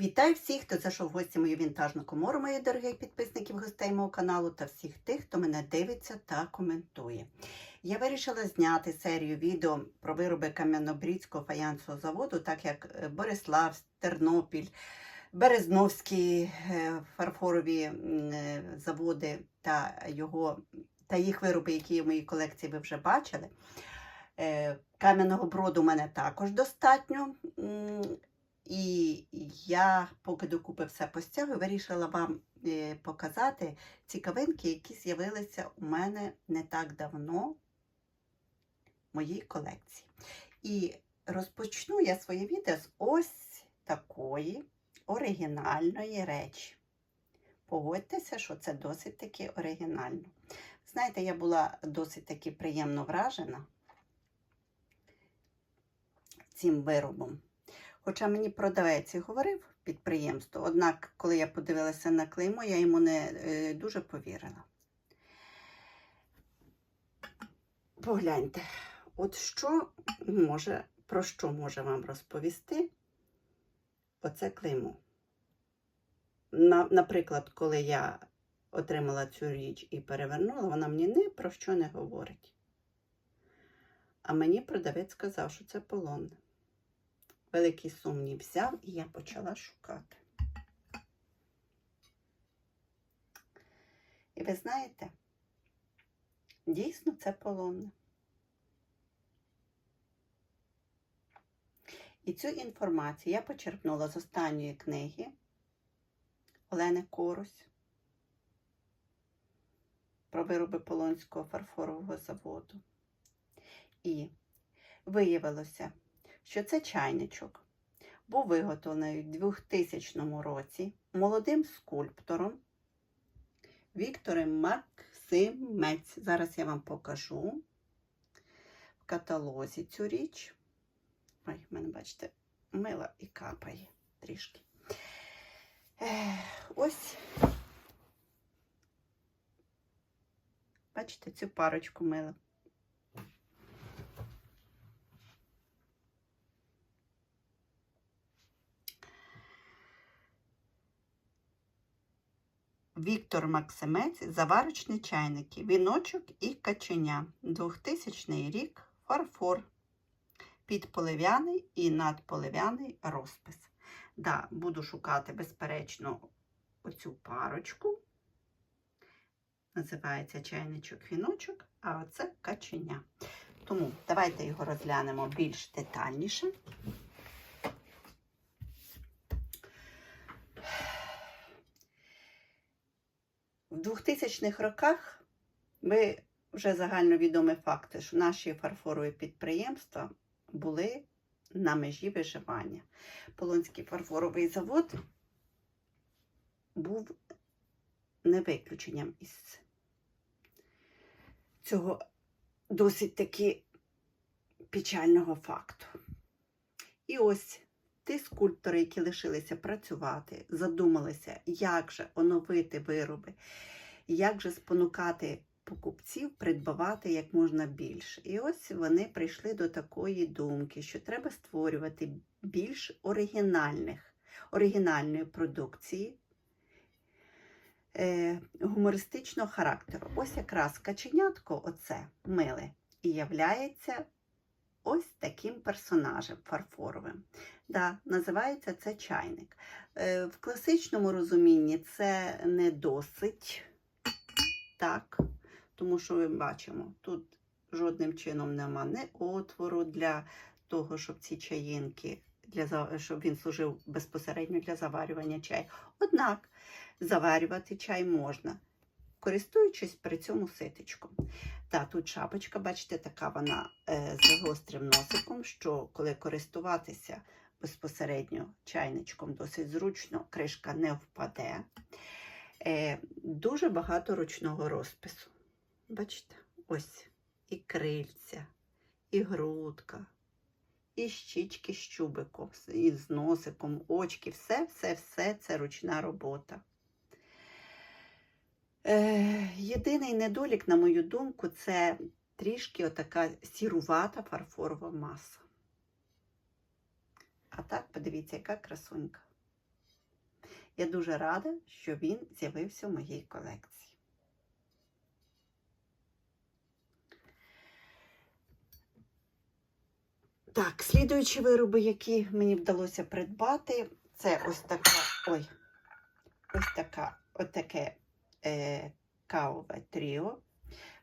Вітаю всіх, хто зайшов в гості мою вінтажну комору, мої дорогих підписників гостей мого каналу та всіх тих, хто мене дивиться та коментує. Я вирішила зняти серію відео про вироби Кам'янобрідського фаянсового заводу, так як е, Борислав, Тернопіль, Березновські е, фарфорові е, заводи та його та їх вироби, які в моїй колекції ви вже бачили. Кам'яного броду у мене також достатньо. І я, поки докупи все постягую, вирішила вам е, показати цікавинки, які з'явилися у мене не так давно в моїй колекції. І розпочну я своє відео з ось такої оригінальної речі. Погодьтеся, що це досить таки оригінально. Знаєте, я була досить таки приємно вражена цим виробом. Хоча мені продавець і говорив підприємство, однак, коли я подивилася на клеймо, я йому не е, дуже повірила. Погляньте, от що може, про що може вам розповісти оце клеймо. На, наприклад, коли я отримала цю річ і перевернула, вона мені ні про що не говорить. А мені продавець сказав, що це полонне великий сумнів взяв і я почала шукати. І ви знаєте, дійсно це полонне. І цю інформацію я почерпнула з останньої книги Олени Корусь про вироби Полонського фарфорового заводу. І виявилося, що це чайничок був виготовлений у 2000 році молодим скульптором Віктором Максимець. Зараз я вам покажу в каталозі цю річ. Ой, в мене, бачите, мила і капає трішки. Ось, бачите, цю парочку мила. Віктор Максимець, заварочні чайники, віночок і каченя. 2000 рік фарфор. Підполив'яний і надполив'яний розпис. Да, буду шукати, безперечно, оцю парочку. Називається чайничок віночок, а оце каченя. Тому давайте його розглянемо більш детальніше. В 2000-х роках ви вже загальновідомі факти, що наші фарфорові підприємства були на межі виживання. Полонський фарфоровий завод був не виключенням із цього досить таки печального факту. І ось ті скульптори, які лишилися працювати, задумалися, як же оновити вироби, як же спонукати покупців придбавати як можна більше. І ось вони прийшли до такої думки, що треба створювати більш оригінальних, оригінальної продукції. е, Гумористичного характеру. Ось якраз каченятко, оце миле, і являється ось таким персонажем фарфоровим. Да, називається це чайник. Е, В класичному розумінні це не досить так, тому що ми бачимо, тут жодним чином нема ні отвору для того, щоб ці чаїнки, для, щоб він служив безпосередньо для заварювання чаю. Однак заварювати чай можна, користуючись при цьому ситечком. Та тут шапочка, бачите, така вона е, з гострим носиком, що коли користуватися безпосередньо чайничком досить зручно, кришка не впаде. Е, дуже багато ручного розпису. Бачите, ось і крильця, і грудка, і щічки з чубиком, і з носиком, очки, все, все, все це ручна робота. Е, єдиний недолік, на мою думку, це трішки отака сірувата фарфорова маса. А так, подивіться, яка красунька. Я дуже рада, що він з'явився в моїй колекції. Так, слідуючі вироби, які мені вдалося придбати, це ось така, ой, ось така, отаке е, кавове тріо.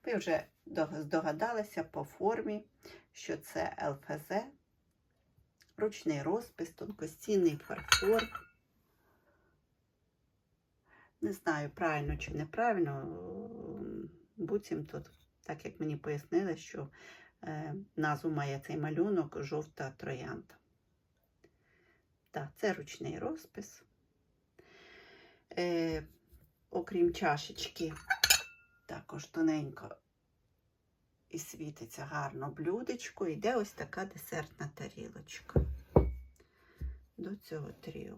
Ви вже здогадалися по формі, що це ЛФЗ, ручний розпис, тонкостінний фарфор. Не знаю, правильно чи неправильно. Буцім тут, так як мені пояснили, що е, назву має цей малюнок жовта троянда. Так, це ручний розпис. Е, окрім чашечки, також тоненько і світиться гарно блюдечко. Йде ось така десертна тарілочка до цього тріо.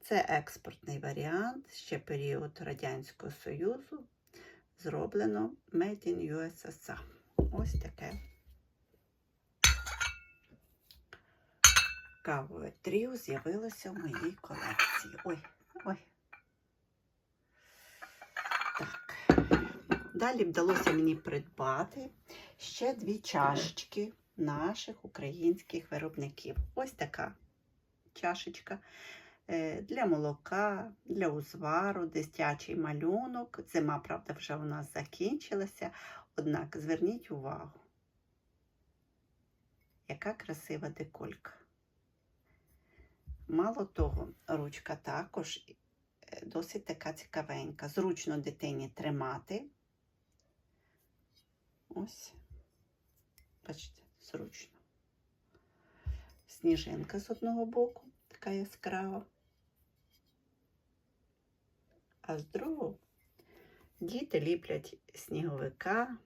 Це експортний варіант, ще період Радянського Союзу. Зроблено Made in USSR. Ось таке кавове тріо з'явилося в моїй колекції. Ой, Далі вдалося мені придбати ще дві чашечки наших українських виробників. Ось така чашечка е, для молока, для узвару, дитячий малюнок. Зима, правда, вже у нас закінчилася. Однак зверніть увагу, яка красива деколька. Мало того, ручка також е, досить така цікавенька. Зручно дитині тримати. Ось, бачите, зручно. Сніжинка з одного боку, така яскрава. А з другого діти ліплять сніговика,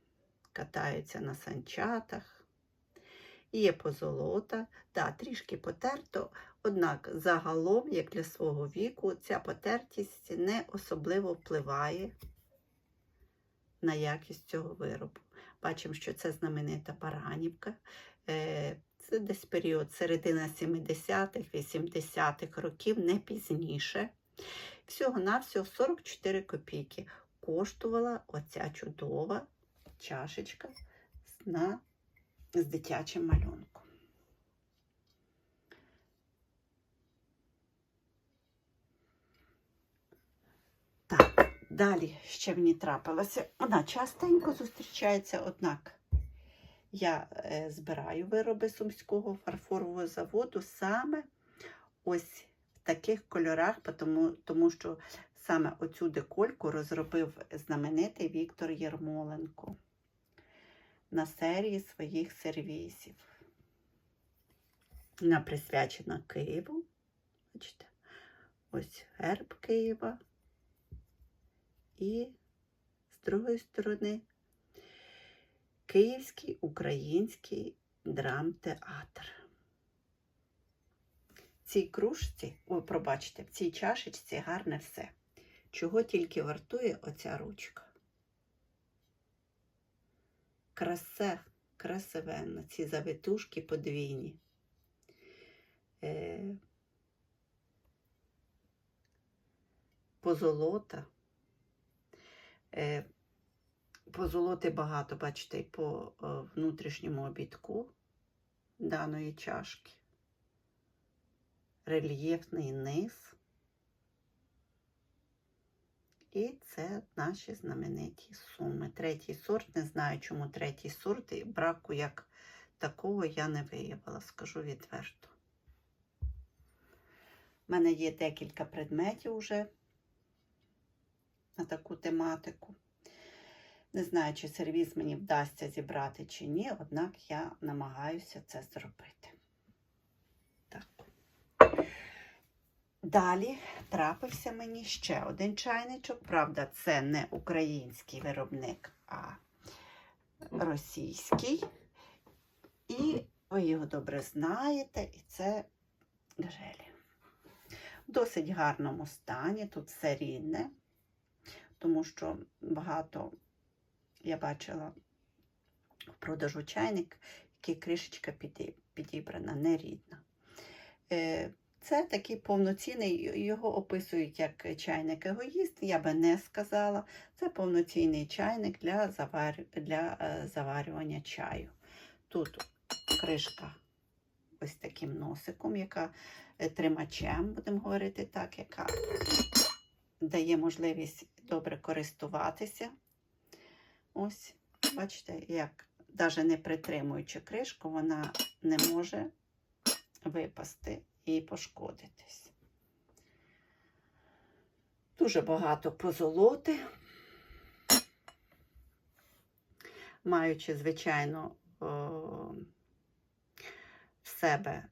катаються на санчатах. Є позолота, да, трішки потерто, однак загалом, як для свого віку, ця потертість не особливо впливає на якість цього виробу. Бачимо, що це знаменита Баранівка. Е, Це десь період середина 70-х, 80-х років, не пізніше. Всього-навсього 44 копійки коштувала оця чудова чашечка на, з дитячим малюнком. Так, далі ще мені трапилося. Вона частенько зустрічається, однак я е, збираю вироби Сумського фарфорового заводу саме ось в таких кольорах, тому, тому що саме оцю декольку розробив знаменитий Віктор Єрмоленко на серії своїх сервісів. Вона присвячена Києву. Бачите, ось герб Києва. І з другої сторони Київський український драмтеатр. В цій кружці, ой, пробачте, в цій чашечці гарне все. Чого тільки вартує оця ручка. Красе, красивенно, ці завитушки подвійні. Е, позолота. Е, позолоти багато, бачите, по е, внутрішньому обідку даної чашки. Рельєфний низ. І це наші знамениті суми. Третій сорт, не знаю, чому третій сорт, і браку як такого я не виявила, скажу відверто. У мене є декілька предметів уже на таку тематику. Не знаю, чи сервіс мені вдасться зібрати чи ні, однак я намагаюся це зробити. Так. Далі трапився мені ще один чайничок. Правда, це не український виробник, а російський. І ви його добре знаєте, і це гжелі. В досить гарному стані, тут все рідне, тому що багато я бачила в продажу чайник, який кришечка підібрана, нерідна. Е, Це такий повноцінний, його описують як чайник егоїст, я би не сказала. Це повноцінний чайник для, завар... для е, заварювання чаю. Тут кришка ось таким носиком, яка е, тримачем, будемо говорити так, яка дає можливість добре користуватися. Ось, бачите, як навіть не притримуючи кришку, вона не може випасти і пошкодитись. Дуже багато позолоти. Маючи, звичайно, в себе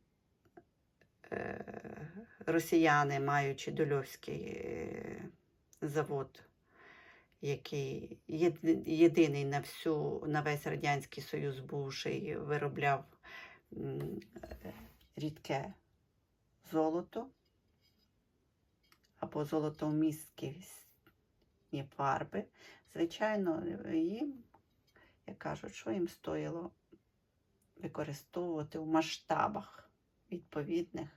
росіяни, маючи Дольовський е, завод, який єдиний на всю, на весь Радянський Союз бувший, виробляв м, е, рідке золото або золотовмісткі фарби. Звичайно, їм, як кажуть, що їм стоїло використовувати в масштабах відповідних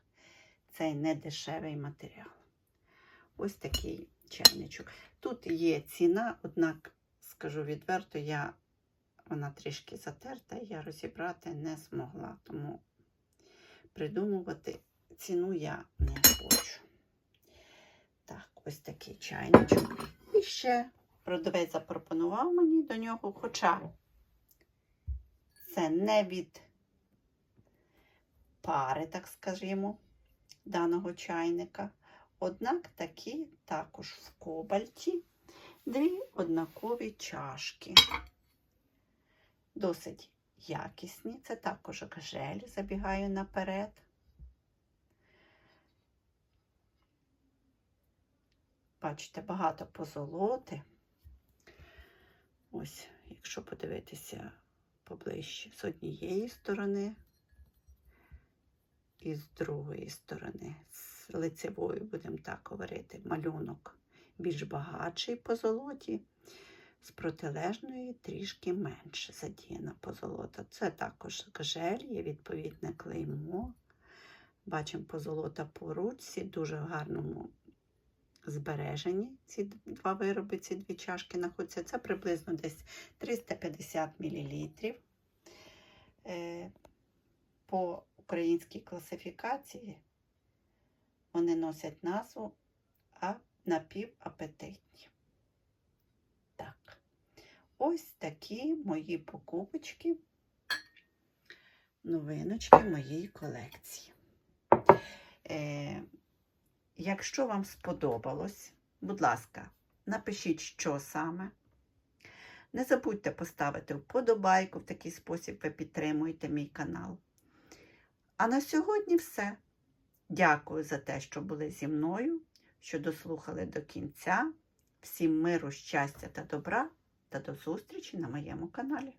цей недешевий матеріал. Ось такий чайничок. Тут є ціна, однак, скажу відверто, я, вона трішки затерта, я розібрати не змогла, тому придумувати ціну я не хочу. Так, ось такий чайничок. І ще продавець запропонував мені до нього, хоча це не від пари, так скажімо, даного чайника. Однак такі також в кобальті дві однакові чашки. Досить якісні. Це також гжель, забігаю наперед. Бачите, багато позолоти. Ось, якщо подивитися поближче з однієї сторони і з другої сторони, з лицевої, будемо так говорити, малюнок більш багатший по золоті, з протилежної трішки менше задіяна позолота. Це також гжель, є відповідне клеймо. Бачимо позолота по ручці, дуже в гарному збережені. Ці два вироби, ці дві чашки знаходяться. Це приблизно десь 350 мл. Е, По українській класифікації вони носять назву а напівапетитні. Так, ось такі мої покупочки, новиночки моєї колекції. Е, Якщо вам сподобалось, будь ласка, напишіть, що саме. Не забудьте поставити вподобайку, в такий спосіб ви підтримуєте мій канал. А на сьогодні все. Дякую за те, що були зі мною, що дослухали до кінця. Всім миру, щастя та добра та до зустрічі на моєму каналі.